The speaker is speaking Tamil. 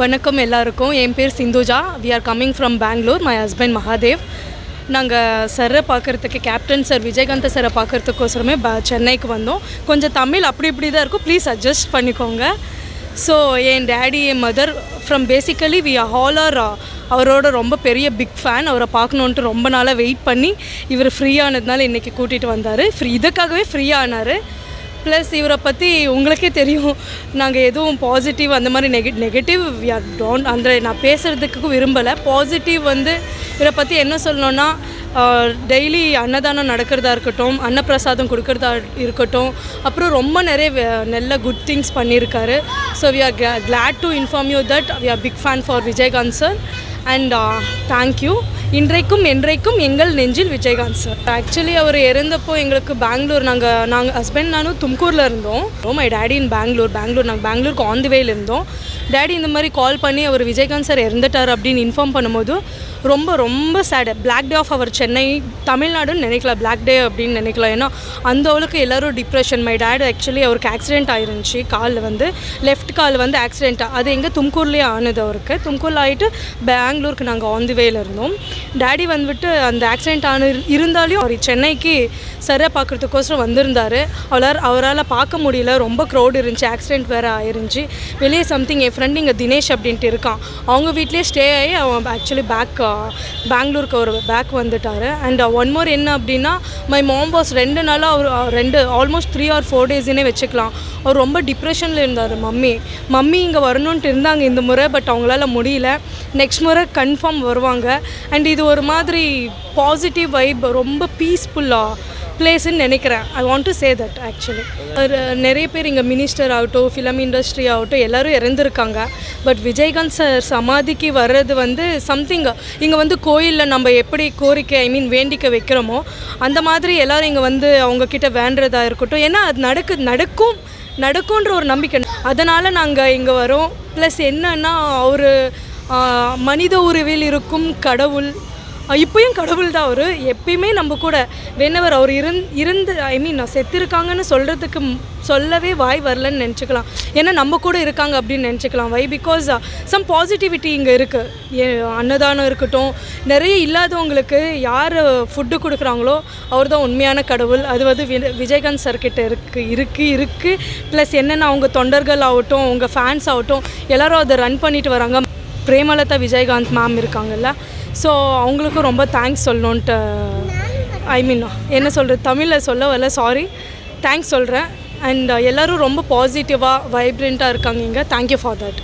வணக்கம் எல்லாருக்கும். என் பேர் Sindhuja. We are coming from Bangalore my husband Mahadev நாங்கள் சரை பார்க்குறதுக்கு கேப்டன் சார் விஜயகாந்த சாரை பார்க்குறதுக்கோசரமே ப சென்னைக்கு வந்தோம். கொஞ்சம் தமிழ் அப்படி இப்படி தான் இருக்கும். ப்ளீஸ் அட்ஜஸ்ட் பண்ணிக்கோங்க. ஸோ என் daddy N mother from basically we all are அவரோட ரொம்ப பெரிய பிக் ஃபேன் அவரை பார்க்கணுன்ட்டு ரொம்ப நாளாக வெயிட் பண்ணி இவர் ஃப்ரீயானதுனால இன்றைக்கி கூட்டிகிட்டு வந்தார். ஃப்ரீ இதுக்காகவே ஃப்ரீயானார் ப்ளஸ் இவரை பற்றி உங்களுக்கே தெரியும். நாங்கள் எதுவும் பாசிட்டிவ் அந்த மாதிரி நெக நெகட்டிவ் டோன்ட் அந்த நான் பேசுகிறதுக்கு விரும்பலை. பாசிட்டிவ் வந்து இவரை பற்றி என்ன சொல்லணுன்னா டெய்லி அன்னதானம் நடக்கிறதா இருக்கட்டும் அன்னப்பிரசாதம் கொடுக்கறதா இருக்கட்டும் அப்புறம் ரொம்ப நிறைய நல்ல குட் திங்ஸ் பண்ணியிருக்காரு. So we are glad to inform you that we are big fan for Vijayakanth sir and thank you இன்றைக்கும் என்றைக்கும் எங்கள் நெஞ்சில் விஜயகாந்த் சார். ஆக்சுவலி அவர் இறந்தப்போ எங்களுக்கு பெங்களூர் நாங்கள் நாங்கள் ஹஸ்பண்ட் நானும் தும்கூரில் இருந்தோம். My daddy in Bangalore Bangalore நாங்கள் பெங்களூருக்கு ஆன் தி வேல இருந்தோம். டேடி இந்த மாதிரி கால் பண்ணி அவர் விஜயகாந்த் சார் இறந்துட்டார் அப்படின்னு இன்ஃபார்ம் பண்ணும்போது ரொம்ப ரொம்ப சேடு பிளாக் டே ஆஃப் அவர் சென்னை தமிழ்நாடுன்னு நினைக்கல. பிளாக் டே அப்படின்னு நினைக்கலாம் ஏன்னா அந்த அளவுக்கு எல்லோரும் டிப்ரெஷன் மை டேட் ஆக்சுவலி அவருக்கு ஆக்சிடென்ட் ஆயிருந்துச்சு. காலில் வந்து லெஃப்ட் கால் வந்து ஆக்சிடென்ட் அது எங்கே தும்கூர்லேயே ஆனது அவருக்கு. தும்கூரில் ஆகிட்டு பெங்களூருக்கு நாங்கள் ஆன் தி வேல இருந்தோம். டேடி வந்துட்டு அந்த ஆக்சிடென்ட் ஆன இருந்தாலும் அவர் சென்னைக்கு சரியாக பார்க்குறதுக்கோசரம் வந்திருந்தார். அவரால் அவரால் பார்க்க முடியல. ரொம்ப க்ரௌட் இருந்துச்சு. ஆக்சிடெண்ட் வேறு ஆயிருந்துச்சு. வெளியே சம்திங் என் ஃப்ரெண்ட் இங்கே தினேஷ் அப்படின்ட்டு இருக்கான். அவங்க வீட்லேயே ஸ்டே ஆகி அவன் ஆக்சுவலி பேக் பெங்களூருக்கு ஒரு பேக் வந்துட்டார். அண்ட் ஒன் மோர் என்ன அப்படின்னா மை மாம் வாஸ் ரெண்டு நாளாக அவர் ரெண்டு ஆல்மோஸ்ட் த்ரீ ஆர் ஃபோர் டேஸ்னே வச்சுக்கலாம். அவர் ரொம்ப டிப்ரெஷனில் இருந்தார் மம்மி. மம்மி இங்கே வரணுன்ட்டு இருந்தாங்க இந்த முறை பட் அவங்களால முடியல. நெக்ஸ்ட் முறை கன்ஃபார்ம் வருவாங்க. அண்ட் இது இது ஒரு மாதிரி பாசிட்டிவ் வைப் ரொம்ப பீஸ்ஃபுல்லாக பிளேஸ்ன்னு நினைக்கிறேன். I want to say that actually நிறைய பேர் இங்கே மினிஸ்டர் ஆகட்டும் ஃபிலம் இண்டஸ்ட்ரி ஆகட்டும் எல்லாரும் இறந்துருக்காங்க. பட் விஜயகாந்த் சார் சமாதிக்கு வர்றது வந்து சம்திங் இங்கே வந்து கோயிலில் நம்ம எப்படி கோரிக்கை ஐ மீன் வேண்டிக்க வைக்கிறோமோ அந்த மாதிரி எல்லோரும் இங்கே வந்து அவங்கக்கிட்ட வேண்டுறதா இருக்கட்டும். ஏன்னா அது நடக்கு நடக்கும் நடக்கும்ன்ற ஒரு நம்பிக்கை. அதனால் நாங்கள் இங்கே வரோம். ப்ளஸ் என்னன்னா அவர் மனித உருவில் இருக்கும் கடவுள் இப்பயும் கடவுள் தான் அவர். எப்பயுமே நம்ம கூட வென்னவர் அவர் இருந் இருந்து ஐ மீன் நான் செத்துருக்காங்கன்னு சொல்கிறதுக்கு சொல்லவே வாய் வரலன்னு நினச்சிக்கலாம். ஏன்னா நம்ம கூட இருக்காங்க அப்படின்னு நினச்சிக்கலாம். Why because some uh, positivity இங்கே இருக்குது அன்னதானம் இருக்கட்டும் நிறைய இல்லாதவங்களுக்கு யார் ஃபுட்டு கொடுக்குறாங்களோ அவர் தான் உண்மையான கடவுள். அது வந்து விஜயகாந்த் சர்க்கிட்ட இருக்குது இருக்குது இருக்குது ப்ளஸ் என்னென்ன அவங்க தொண்டர்கள் ஆகட்டும் அவங்க ஃபேன்ஸ் ஆகட்டும் எல்லோரும் அதை ரன் பண்ணிட்டு வராங்க. பிரேமலதா விஜயகாந்த் மேம் இருக்காங்கல்ல ஸோ அவங்களுக்கும் ரொம்ப தேங்க்ஸ் சொல்லணுன்ட்டு ஐ மீன் என்ன சொல்கிறது தமிழில் சொல்ல வரல சாரி தேங்க்ஸ் சொல்கிறேன் அண்ட் எல்லோரும் ரொம்ப பாசிட்டிவாக வைப்ரெண்ட்டாக இருக்காங்க இங்கே. Thank you for that